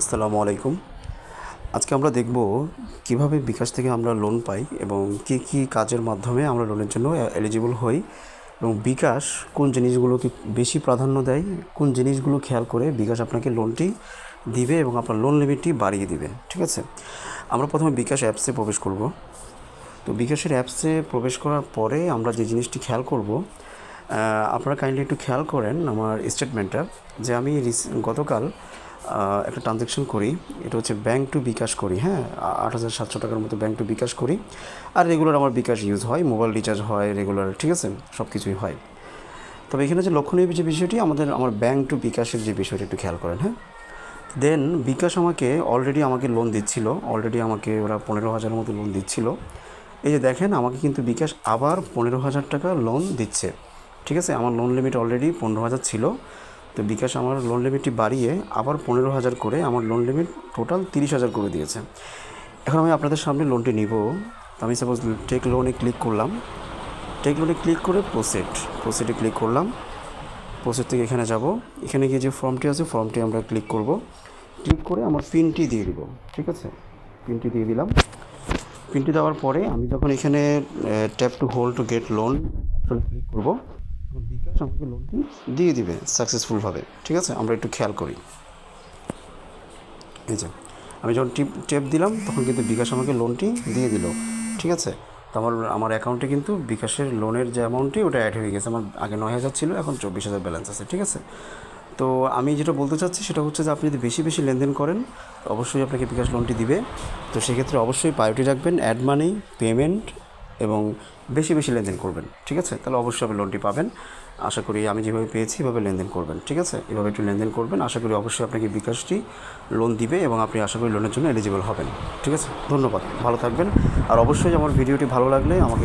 আসসালামু আলাইকুম। আজকে আমরা দেখব কীভাবে বিকাশ থেকে আমরা লোন পাই এবং কী কী কাজের মাধ্যমে আমরা লোনের জন্য এলিজিবল হই এবং বিকাশ কোন জিনিসগুলোকে বেশি প্রাধান্য দেয়, কোন জিনিসগুলো খেয়াল করে বিকাশ আপনাকে লোনটি দিবে এবং আপনার লোন লিমিটটি বাড়িয়ে দিবে, ঠিক আছে? আমরা প্রথমে বিকাশ অ্যাপসে প্রবেশ করব। তো বিকাশের অ্যাপসে প্রবেশ করার পরে আমরা যে জিনিসটি খেয়াল করব আপনারা কাইন্ডলি একটু খেয়াল করেন আমার স্টেটমেন্টটা যে আমি গতকাল একটা ট্রানজ্যাকশন করি, এটা হচ্ছে ব্যাংক টু বিকাশ করি হ্যাঁ? আট হাজার সাতশো টাকার মতো ব্যাংক টু বিকাশ করি। আর রেগুলার আমার বিকাশ ইউজ হয় মোবাইল রিচার্জ হয় রেগুলার ঠিক আছে? সব কিছুই হয়। তবে এখানে যে লক্ষণীয় যে বিষয়টি, আমাদের, আমার ব্যাংক টু বিকাশের যে বিষয়টি একটু খেয়াল করেন হ্যাঁ? দেন বিকাশ আমাকে অলরেডি আমাকে লোন দিচ্ছিল অলরেডি আমাকে ওরা পনেরো হাজারের মতো লোন দিচ্ছিল। এই যে দেখেন, আমাকে কিন্তু বিকাশ আবার পনেরো হাজার টাকা লোন দিচ্ছে। ঠিক আছে? আমার লোন লিমিট অলরেডি পনেরো হাজার ছিল। তো বিকাশ আমার লোন লিমিটটি বাড়িয়ে আবার পনেরো হাজার করে আমার লোন লিমিট টোটাল তিরিশ হাজার করে দিয়েছে। এখন আমি আপনাদের সামনে লোনটি নিব। তো আমি সাপোজ টেক লোনে ক্লিক করলাম। টেক লোনে ক্লিক করে প্রসেড প্রসেডে ক্লিক করলাম। প্রসেস থেকে এখানে যাব। এখানে গিয়ে যে ফর্মটি আছে ফর্মটি আমরা ক্লিক করব। ক্লিক করে আমার পিনটি দিয়ে দিব। ঠিক আছে? পিনটি দিয়ে দিলাম। পিনটি দেওয়ার পরে আমি যখন এখানে tap to hold to get loan click করব। বিকাশ আমাকে লোনটি দিয়ে দিবে সাকসেসফুলভাবে ঠিক আছে? আমরা একটু খেয়াল করি। এই যে, আমি যখন টিপ, টেপ দিলাম, তখন কিন্তু বিকাশ আমাকে লোনটি দিয়ে দিল, ঠিক আছে? তো আমার আমার অ্যাকাউন্টে কিন্তু বিকাশের লোনের যে অ্যামাউন্টটি ওটা অ্যাড হয়ে গেছে। আমার আগে নয় হাজার ছিল, এখন চব্বিশ হাজার ব্যালেন্স আছে, ঠিক আছে? তো আমি যেটা বলতে চাচ্ছি, সেটা হচ্ছে যে আপনি যদি বেশি বেশি লেনদেন করেন, অবশ্যই আপনাকে বিকাশ লোনটি দিবে। তো সেক্ষেত্রে অবশ্যই প্রায়োরিটি রাখবেন অ্যাড মানি পেমেন্ট এবং বেশি বেশি লেনদেন করবেন, ঠিক আছে? তাহলে অবশ্যই আপনি লোনটি পাবেন। আশা করি আমি যেভাবে পেয়েছি এভাবে লেনদেন করবেন, ঠিক আছে? এভাবে একটু লেনদেন করবেন। আশা করি অবশ্যই আপনাকে বিকাশটি লোন দিবে এবং আপনি আশা করি লোনের জন্য এলিজিবল হবেন, ঠিক আছে? ধন্যবাদ, ভালো থাকবেন। আর অবশ্যই আমার ভিডিওটি ভালো লাগলে আমাকে